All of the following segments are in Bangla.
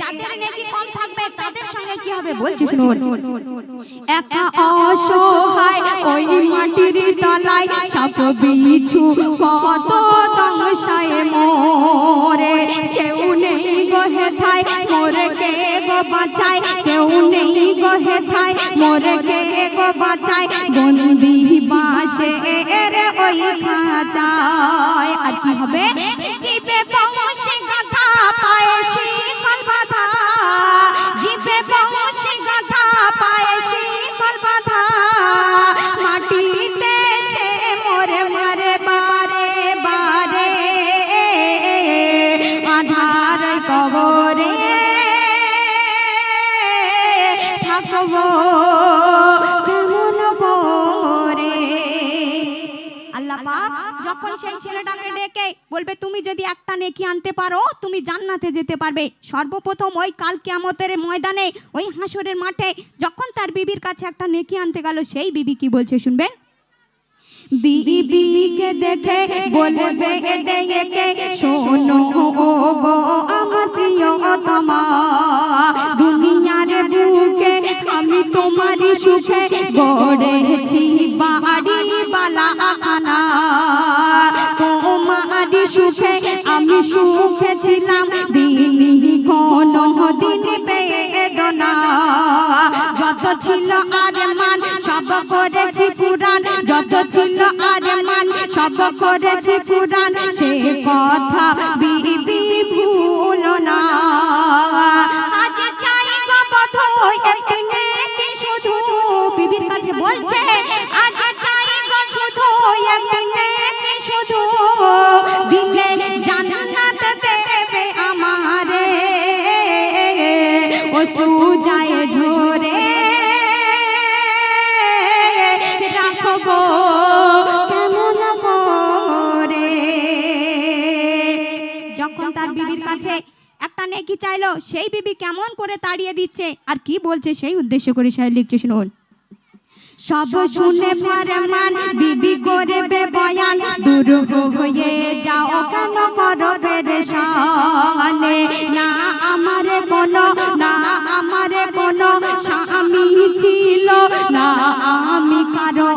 যাদের নেকি কম থাকবে তাদের সঙ্গে কি হবে? বলছি শুনুন। একা অসহায় ওই মাটির তলায় সাপ বিছু কত দংশায় মোরে। কেউ নেই গহে থাই মোরে কে গো বাঁচায়? কেউ নেই গহে থাই মোরে কে গো বাঁচায়? বন্দি বাসে এর ওই খাঁচায়। আর কি হবে? জিবে বংশী আল্লাহ পাক যখন সেই ছেলেটাকে ডেকে বলবে, তুমি যদি একটা নেকি আনতে পারো, তুমি জান্নাতে যেতে পারবে। সর্বপ্রথম ওই কাল কিয়ামতের ময়দানে, ওই হাসরের মাঠে যখন তার বিবির কাছে একটা নেকি আনতে গেল, সেই বিবি কি বলছে শুনবেন? বিবিকে দেখে বলবে এটে শোনো গো আমার প্রিয় তোমা দুনিয়ার বুকে আমি তোমারই সুখে গড়েছি। করেছি পুরাণ যত ছিল আর মান সব করেছি পুরাণ। সে কথা বিবি ভুল না। নেকি চাইলো? সেই বিবি কেমন করে তাড়িয়ে দিচ্ছে? আর কি বলছে সেই উদ্দেশ্য করে সে লিখছে শুনুন। সব শুনে ফরমান বিবি করবে বয়ান। দূর হয়ে যাও কেন করো পেরেশানে? না আমারে কোনো না আমারে কোনো স্বামী ছিল না আমি কারও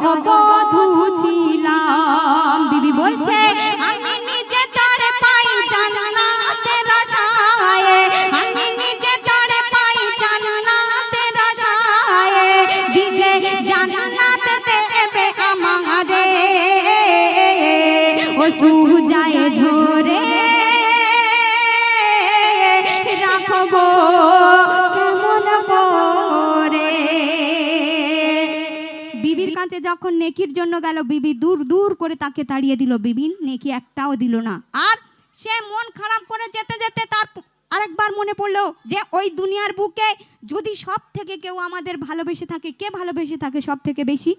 যখন নেকির জন্য গেল বিবি দূর দূর করে তাকে তাড়িয়ে দিল, বিবি, নেকি একটাও দিল না। আর সে মন খারাপ করে যেতে যেতে তার আরেকবার মনে পড়ল যে ওই দুনিয়ার বুকে যদি সব থেকে কেউ আমাদের ভালোবেসে থাকে, কে ভালোবেসে থাকে সব থেকে বেশি?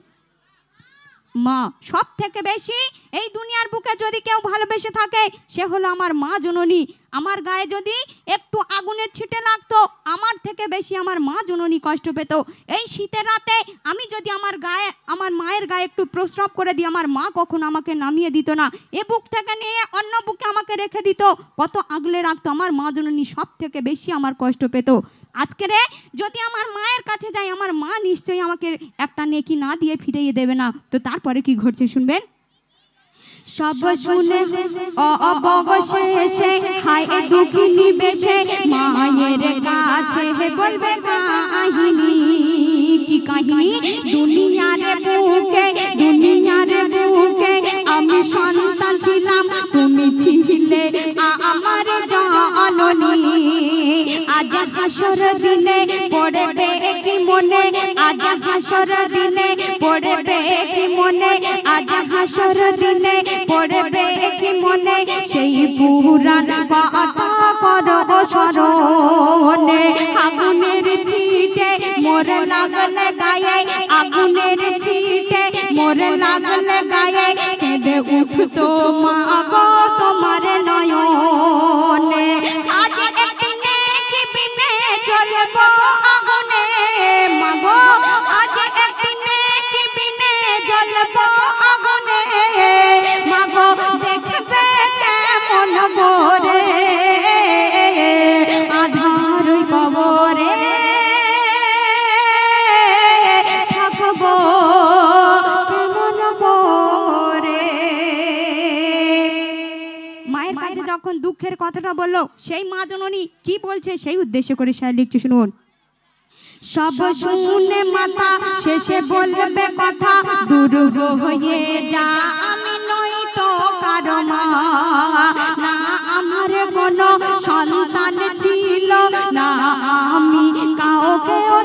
মা সব থেকে বেশি এই দুনিয়ার বুকে যদি কেউ ভালোবেসে থাকে, সে হলো আমার মা জননী। আমার গায়ে যদি একটু আগুনের ছিটে লাগতো, আমার থেকে বেশি আমার মা জননী কষ্ট পেত। এই শীতের রাতে আমি যদি আমার গায়ে, আমার মায়ের গায়ে একটু প্রস্রাব করে দিই, আমার মা কখনো আমাকে নামিয়ে দিত না। এ বুক থেকে নিয়ে অন্য বুকে আমাকে রেখে দিত। কত আগলে রাখতো, আমার মা জননী সব থেকে বেশি আমার কষ্ট পেত। আজকে রে, যদি আমার মায়ের কাছে যাই, আমার মা নিশ্চয়ই আমাকে একটা নেকি না দিয়ে ফিরিয়ে দেবে না। তো তারপরে কি ঘটছে শুনবেন? সব শুনে অবশেষে হায় দুঃখিনী বেশে মায়ের কাছে বলবে কাহিনী। কি কাহিনী? দুনিয়ার বুকে, দুনিয়ার হাসর দিনে পড়বে কি মনে? আজ হাসর দিনে পড়বে কি মনে? সেই পুরাণ কবরে থাকব মায়ের কাছে যখন দুঃখের কথাটা বলল সেই মা জননী কি বলছে? সেই উদ্দেশ্য করে সে লিখছে শুনুন। সব শুনে মাতা শেষে বলবে কথা দূর হয়ে যা আমি নই তো কারও না আমার কোনো সন্তান আমি কাউকেও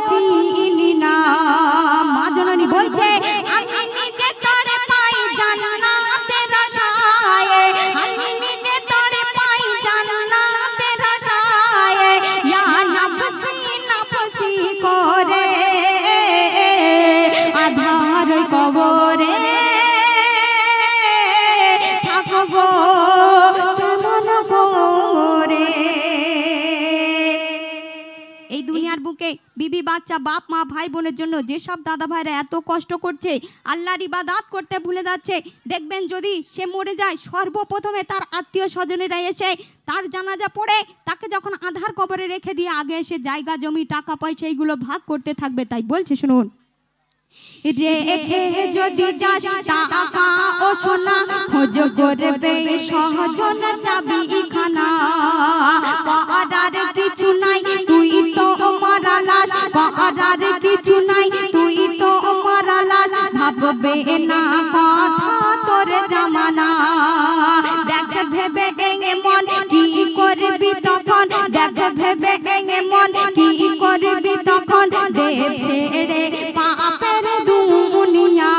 বুকে বিবি বাচ্চা, বাপ, মা, ভাই বোনের জন্য যেসব দাদা ভাইরা এত কষ্ট করছে, আল্লাহর ইবাদাত করতে ভুলে যাচ্ছে, দেখবেন যদি সে মরে যায়, সর্বপ্রথমে তার আত্মীয় স্বজনেরা এসে তার জানাজা পড়ে, তাকে যখন আধার কবরে রেখে দিয়ে আগে এসে জায়গা, জমি, টাকা, পয়সা এইগুলো ভাগ করতে থাকবে, তাই বলছে, শুনুন। যদি যাস টাকা ও সোনা, খোঁজ করবে সহজন চাবি খানা ফেড়ে পাপের দুনিয়া।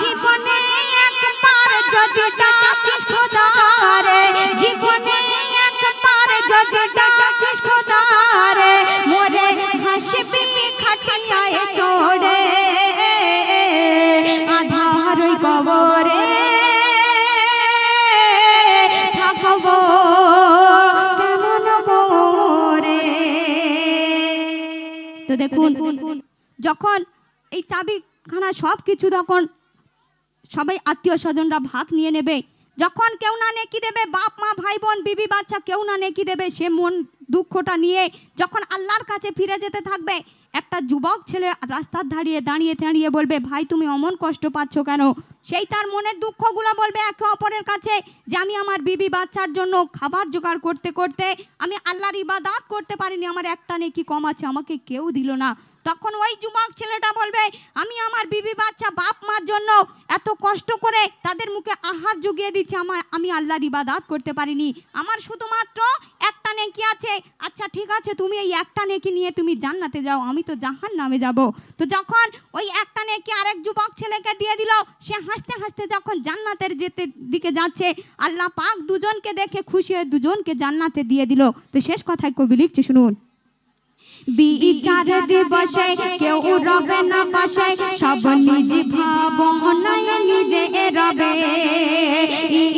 জীবনে একবার যদি ডাকিস খোদারে জীবনে একবার যদি ডাকিস খোদারে মোরে হাসবি খাটিয়ায় চড়ে যখন এই চাবিখানা সব কিছু তখন সবাই আত্মীয় স্বজনরা ভাগ নিয়ে নেবে। যখন কেউ না নেকি দেবে, বাপ, মা, ভাই, বোন, বিবি, বাচ্চা, কেউ না নেকি দেবে, সে মন দুঃখটা নিয়ে যখন আল্লাহর কাছে ফিরে যেতে থাকবে, একটা যুবক ছেলে রাস্তার দাঁড়িয়ে দাঁড়িয়ে দাঁড়িয়ে বলবে, ভাই, তুমি অমন কষ্ট পাচ্ছ কেন? সেই তার মনের দুঃখগুলো বলবে একে অপরের কাছে যে, আমি আমার বিবি বাচ্চার জন্য খাবার জোগাড় করতে করতে আমি আল্লাহর ইবাদাত করতে পারিনি। আমার একটা নেকি কম আছে, আমাকে কেউ দিল না। তখন ওই যুবক ছেলেটা বলবে, আমি আমার বিবি বাচ্চা বাপ মার জন্য এত কষ্ট করে তাদের মুখে আহার জুগিয়ে দিচ্ছে। আমার আমি আল্লাহর ইবাদাত করতে পারিনি। আমার শুধুমাত্র একটা নেকি আছে। আচ্ছা ঠিক আছে, তুমি এই একটা নেকি নিয়ে তুমি জান্নাতে যাও, আমি তো জাহান নামে যাব। তো যখন ওই একটা নেকি আরেক যুবক ছেলেকে দিয়ে দিল, সে হাসতে হাসতে যখন জান্নাতের যেতে দিকে যাচ্ছে, আল্লাহ পাক দুজনকে দেখে খুশি হয়ে দুজনকে জান্নাতে দিয়ে দিল। তো শেষ কথায় কবি লিখছে, শুনুন। বিচার দিবসে কেউ রবে না পাশে, সব নিজ ভাবনায় নিজে রবে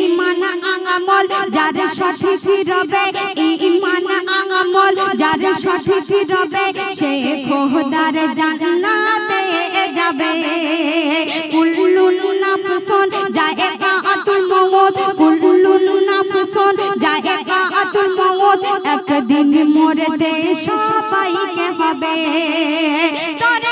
ইমান আঙামল, যার সঠিক রবে ইমান আঙামল, যার সঠিক রবে সে খোদার জান্নাতে একদিন মরতে সবাইকে হবে। তোর